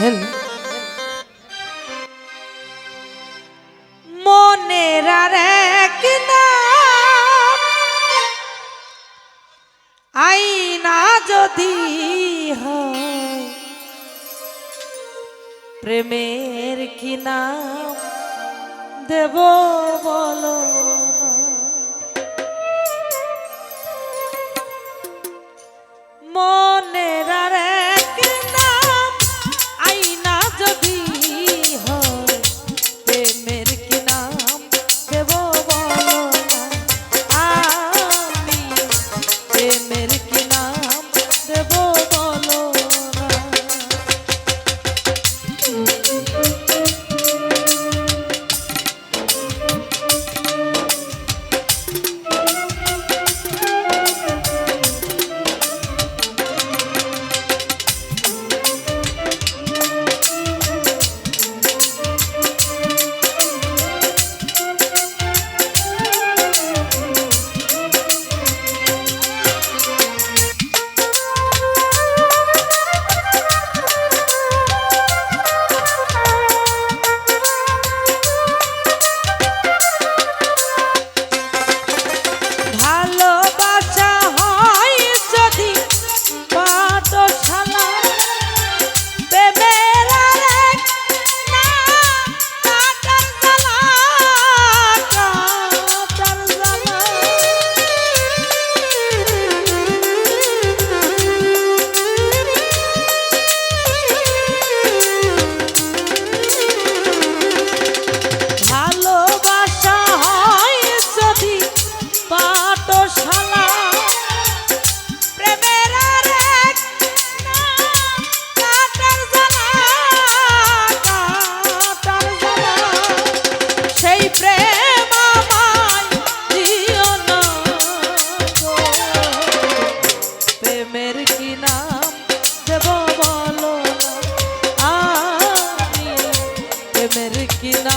Hello মনের আর এক আইনা যদি প্রেমের কি নাম দেব বলো? Thank you.